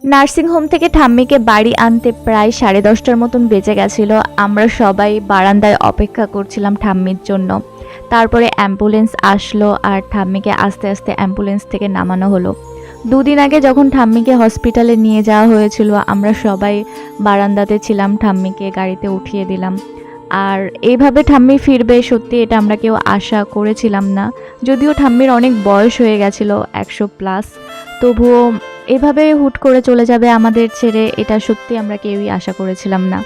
Nursing home থেকে ঠাম্মিকে বাড়ি আনতে প্রায় সাড়ে দশটার মতন বেজে গেছিল। আমরা সবাই বারান্দায় অপেক্ষা করছিলাম ঠাম্মির জন্য। তারপরে অ্যাম্বুলেন্স আসলো আর ঠাম্মিকে আস্তে আস্তে অ্যাম্বুলেন্স থেকে নামানো হলো। দুদিন আগে যখন ঠাম্মিকে হসপিটালে নিয়ে যাওয়া হয়েছিল, আমরা সবাই বারান্দাতে ছিলাম, ঠাম্মিকে গাড়িতে উঠিয়ে দিলাম। আর এইভাবে ঠাম্মি ফিরবে, সত্যি এটা আমরা কেউ আশা করেছিলাম না। যদিও ঠাম্মির অনেক বয়স হয়ে গেছিল, একশো প্লাস। তবুও এভাবে হুট করে চলে যাবে আমাদের ছেড়ে, এটা সত্যি আমরা কেউই আশা করেছিলাম না।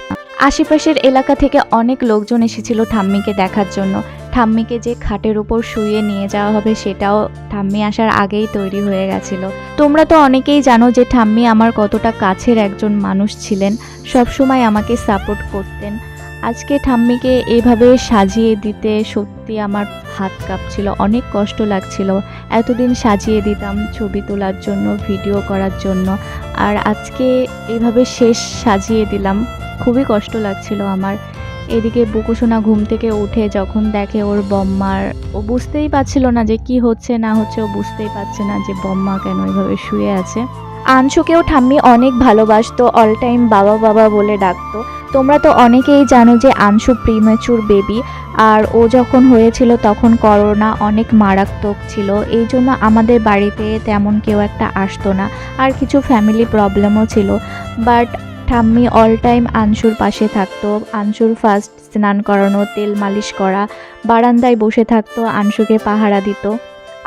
আশেপাশের এলাকা থেকে অনেক লোকজন এসেছিল ঠাম্মিকে দেখার জন্য। ঠাম্মিকে যে খাটের উপর শুয়ে নিয়ে যাওয়া হবে সেটাও ঠাম্মি আসার আগেই তৈরি হয়ে গেছিল। তোমরা তো অনেকেই জানো যে ঠাম্মি আমার কতটা কাছের একজন মানুষ ছিলেন, সবসময় আমাকে সাপোর্ট করতেন। আজকে ঠাম্মিকে এভাবে সাজিয়ে দিতে সত্যি আমার হাত কাঁপছিল, অনেক কষ্ট লাগছিল। এতদিন সাজিয়ে দিতাম ছবি তোলার জন্য, ভিডিও করার জন্য। আর আজকে এইভাবে শেষ সাজিয়ে দিলাম, খুবই কষ্ট লাগছিল আমার। এদিকে বুকুসোনা ঘুম থেকে উঠে যখন দেখে ওর বম্মার, ও বুঝতেই পারছিল না যে কি হচ্ছে, না হচ্ছে, ও বুঝতেই পারছে না যে বম্মা কেন এইভাবে শুয়ে আছে। আংশুকেও ঠাম্মি অনেক ভালোবাসতো অল টাইম বাবা বাবা বলে ডাকতো। তোমরা তো অনেকেই জানো যে আংশু প্রিমেচুর বেবি আর ও যখন হয়েছিল তখন করোনা অনেক মারাত্মক ছিল। এই জন্য আমাদের বাড়িতে তেমন কেউ একটা আসতো না, আর কিছু ফ্যামিলি প্রবলেমও ছিল। বাট ঠাম্মি অল টাইম আনসুর পাশে থাকতো, আনসুর ফার্স্ট স্নান করানো, তেল মালিশ করা, বারান্দায় বসে থাকতো, আনসুকে পাহারা দিত।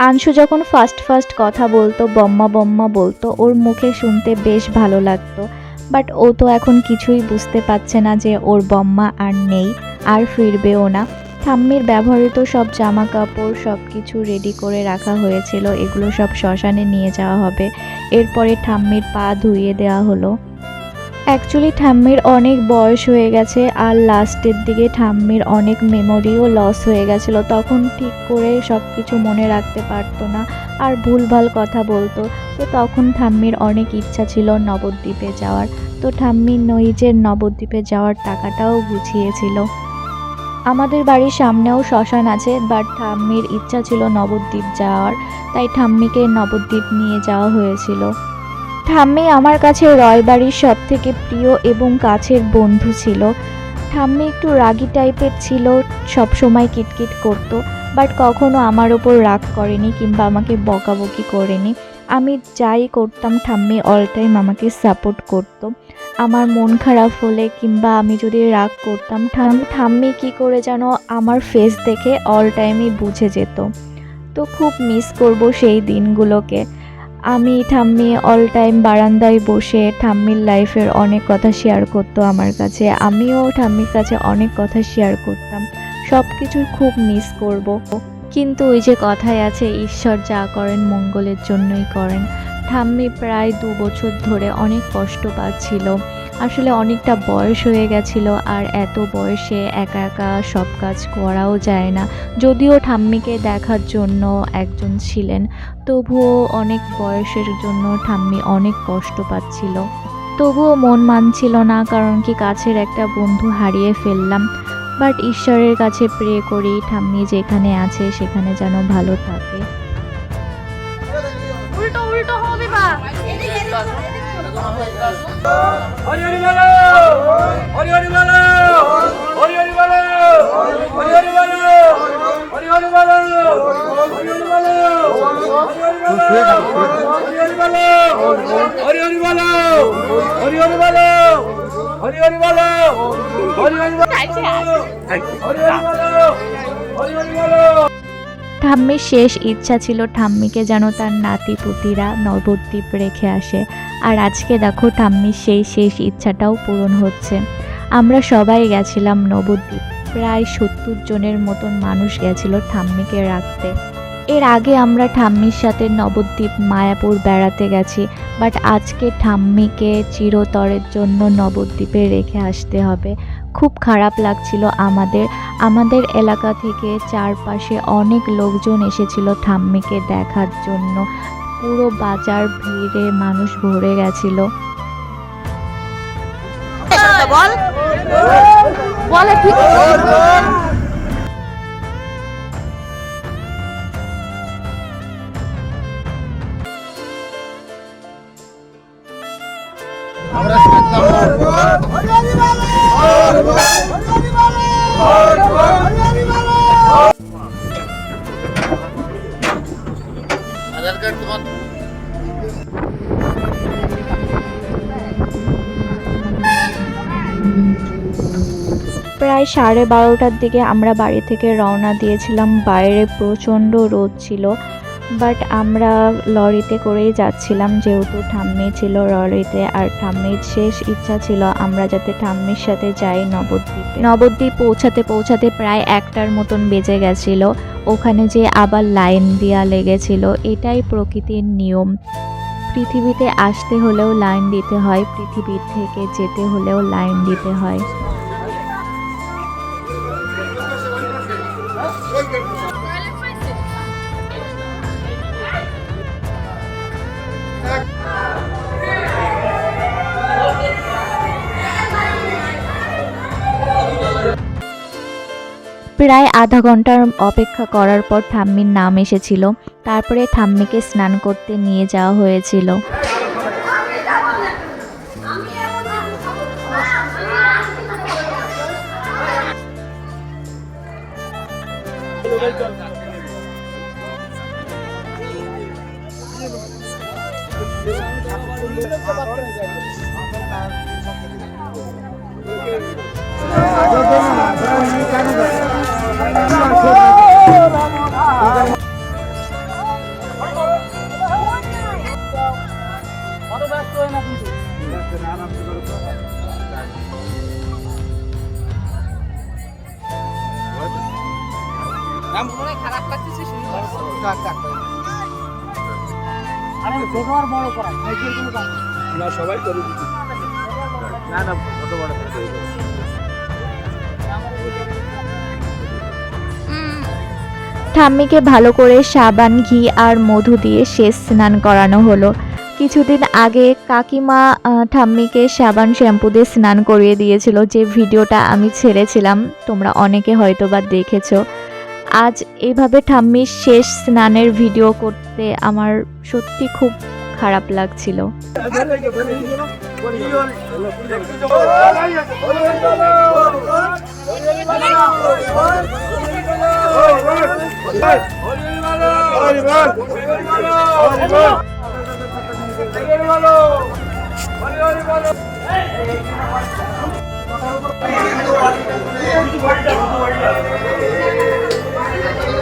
আনসু যখন ফার্স্ট ফার্স্ট কথা বলতো, বম্মা বম্মা বলতো, ওর মুখে শুনতে বেশ ভালো লাগতো। বাট ও তো এখন কিছুই বুঝতে পারছে না যে ওর বম্মা আর নেই, আর ফিরবেও না। ঠাম্মির ব্যবহৃত সব জামা কাপড় সব কিছু রেডি করে রাখা হয়েছিল। এগুলো সব শ্মশানে নিয়ে যাওয়া হবে। এরপরে ঠাম্মির পা ধুইয়ে দেওয়া হলো। অ্যাকচুয়ালি ঠাম্মির অনেক বয়স হয়ে গেছে আর লাস্টের দিকে ঠাম্মির অনেক মেমোরিও লস হয়ে গেছিল। তখন ঠিক করে সব কিছু মনে রাখতে পারতো না আর ভুলভাল কথা বলতো। তো তখন ঠাম্মির অনেক ইচ্ছা ছিল নবদ্বীপে যাওয়ার। তো ঠাম্মি নইজের নবদ্বীপে যাওয়ার টাকাটাও গুছিয়েছিল। আমাদের বাড়ির সামনেও শ্মশান আছে বাট ঠাম্মির ইচ্ছা ছিল নবদ্বীপ যাওয়ার। তাই ঠাম্মিকে নবদ্বীপ নিয়ে যাওয়া হয়েছিল। ঠাম্মি আমার কাছে রয়বাড়ির সব থেকে প্রিয় এবং কাছের বন্ধু ছিল। ঠাম্মি একটু রাগি টাইপের ছিল সব সময় কিটকিট করতো, বাট কখনো আমার ওপর রাগ করেনি কিংবা আমাকে বকাবকি করেনি। আমি যাই করতাম, ঠাম্মি অল টাইম আমাকে সাপোর্ট করতো। আমার মন খারাপ হলে কিংবা আমি যদি রাগ করতাম ঠাম্মি কী করে যেন আমার ফেস দেখে অল টাইমই বুঝে যেত। তো খুব মিস করব সেই দিনগুলোকে। আমি ঠাম্মি অল টাইম বারান্দায় বসে ঠাম্মির লাইফের অনেক কথা শেয়ার করতো আমার কাছে। আমিও ঠাম্মির কাছে অনেক কথা শেয়ার করতাম। সব কিছুই খুব মিস করব। কিন্তু ওই যে কথায় আছে, ঈশ্বর যা করেন মঙ্গলের জন্যই করেন। ঠাম্মি প্রায় দু বছর ধরে অনেক কষ্ট পাচ্ছিল। আসলে অনেকটা বয়স হয়ে গেছিল আর এত বয়সে একা একা সব কাজ করাও যায় না। যদিও ঠাম্মিকে দেখার জন্য একজন ছিলেন তবুও অনেক বয়সের জন্য ঠাম্মি অনেক কষ্ট পাচ্ছিল। তবুও মন মানছিল না কারণ কি কাছের একটা বন্ধু হারিয়ে ফেললাম। বাট ঈশ্বরের কাছে প্রে করি ঠাম্মি যেখানে আছে সেখানে যেন ভালো থাকে। উল্টো উল্টো হবে বা? হরি হরি বলো হরি হরি বলো হরি হরি বলো হরি হরি বলো হরি হরি বলো হরি হরি বলো হরি হরি বলো হরি হরি বলো হরি হরি বলো হরি হরি বলো হরি হরি বলো হরি হরি বলো ঠাম্মির শেষ ইচ্ছা ছিল ঠাম্মিকে যেন তার নাতি পুতিরা নবদ্বীপ রেখে আসে। আর আজকে দেখো ঠাম্মির সেই শেষ ইচ্ছাটাও পূরণ হচ্ছে। আমরা সবাই গেছিলাম নবদ্বীপ। প্রায় সত্তর জনের মতন মানুষ গেছিল ঠাম্মিকে রাখতে। এর আগে আমরা ঠাম্মির সাথে নবদ্বীপ মায়াপুর বেড়াতে গেছি, বাট আজকে ঠাম্মিকে চিরতরের জন্য নবদ্বীপে রেখে আসতে হবে। খুব খারাপ লাগছিল আমাদের। আমাদের এলাকা থেকে চারপাশে অনেক লোকজন এসেছিল ঠাম্মিকে দেখার জন্য। পুরো বাজার ভিড়ে মানুষ ভরে গেছিল। বল। বলে ঠিক সাড়ে বারোটার দিকে আমরা বাড়ি থেকে রওনা দিয়েছিলাম। বাইরে প্রচণ্ড রোদ ছিল বাট আমরা লরিতে করেই যাচ্ছিলাম। যেহেতু ঠাম্মি ছিল লরিতে আর ঠাম্মির শেষ ইচ্ছা ছিল আমরা যাতে ঠাম্মির সাথে যাই নবদ্বীপে। নবদ্বীপ পৌঁছাতে পৌঁছাতে প্রায় একটার মতন বেজে গেছিল। ওখানে যে আবার লাইন দেওয়া লেগেছিল, এটাই প্রকৃতির নিয়ম। পৃথিবীতে আসতে হলেও লাইন দিতে হয়, পৃথিবীর থেকে যেতে হলেও লাইন দিতে হয়। প্রায় আধা ঘণ্টার অপেক্ষা করার পর ঠাম্মির নাম এসেছিল। তারপরে ঠাম্মিকে স্নান করতে নিয়ে যাওয়া হয়েছিল। না সবাই করে না না কত বড় ঠাম্মিকে ভালো করে সাবান ঘি আর মধু দিয়ে শেষ স্নান করানো হলো। কিছুদিন আগে কাকিমা আহ, ঠাম্মিকে সাবান শ্যাম্পু দিয়ে স্নান করিয়ে দিয়েছিল। যে ভিডিওটা আমি ছেড়েছিলাম তোমরা অনেকে হয়তো বা দেখেছ। আজ এইভাবে ঠাম্মির শেষ স্নানের ভিডিও করতে আমার সত্যি খুব খারাপ লাগছিল।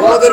আমাদের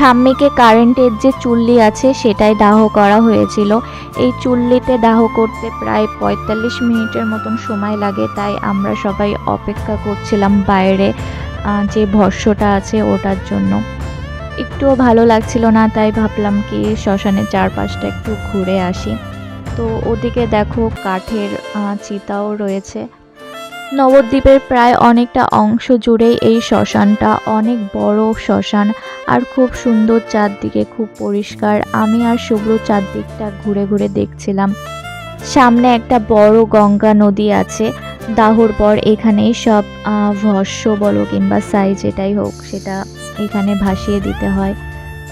ঠাম্মিকে কারেন্টের যে চুল্লি আছে সেটাই দাহ করা হয়েছিল। এই চুল্লিতে দাহ করতে প্রায় পঁয়তাল্লিশ মিনিটের মতন সময় লাগে, তাই আমরা সবাই অপেক্ষা করছিলাম বাইরে যে ভস্যটা আছে ওটার জন্য। একটুও ভালো লাগছিল না, তাই ভাবলাম কি শ্মশানের চারপাশটা একটু ঘুরে আসি। তো ওদিকে দেখো কাঠের চিতাও রয়েছে। নবদ্বীপের প্রায় অনেকটা অংশ জুড়েই এই শ্মশানটা অনেক বড় শ্মশান আর খুব সুন্দর চারদিকে খুব পরিষ্কার। আমি আর শুভ্র চারদিকটা ঘুরে ঘুরে দেখছিলাম। সামনে একটা বড় গঙ্গা নদী আছে। দাহর পর এখানেই সব ভস্য বলো কিংবা সাই যেটাই হোক সেটা এখানে ভাসিয়ে দিতে হয়।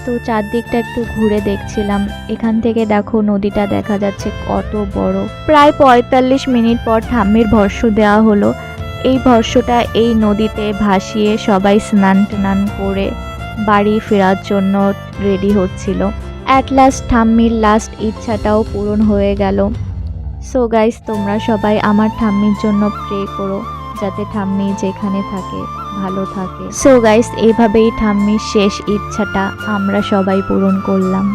তো চারদিকটা একটু ঘুরে দেখছিলাম। এখান থেকে দেখো নদীটা দেখা যাচ্ছে কত বড়। প্রায় পঁয়তাল্লিশ মিনিট পর ঠাম্মির ভস্য দেওয়া হলো। এই ভস্যটা এই নদীতে ভাসিয়ে সবাই স্নান টান করে বাড়ি ফেরার জন্য রেডি হচ্ছিল। অ্যাট লাস্ট ঠাম্মির লাস্ট ইচ্ছাটাও পূরণ হয়ে গেল। সো গাইস তোমরা সবাই আমার ঠাম্মির জন্য প্রে করো, যাতে ঠাম্মি যেখানে থাকে ভালো থাকে। সো গাইস এইভাবেই ঠাম্মির শেষ ইচ্ছাটা আমরা সবাই পূরণ করলাম।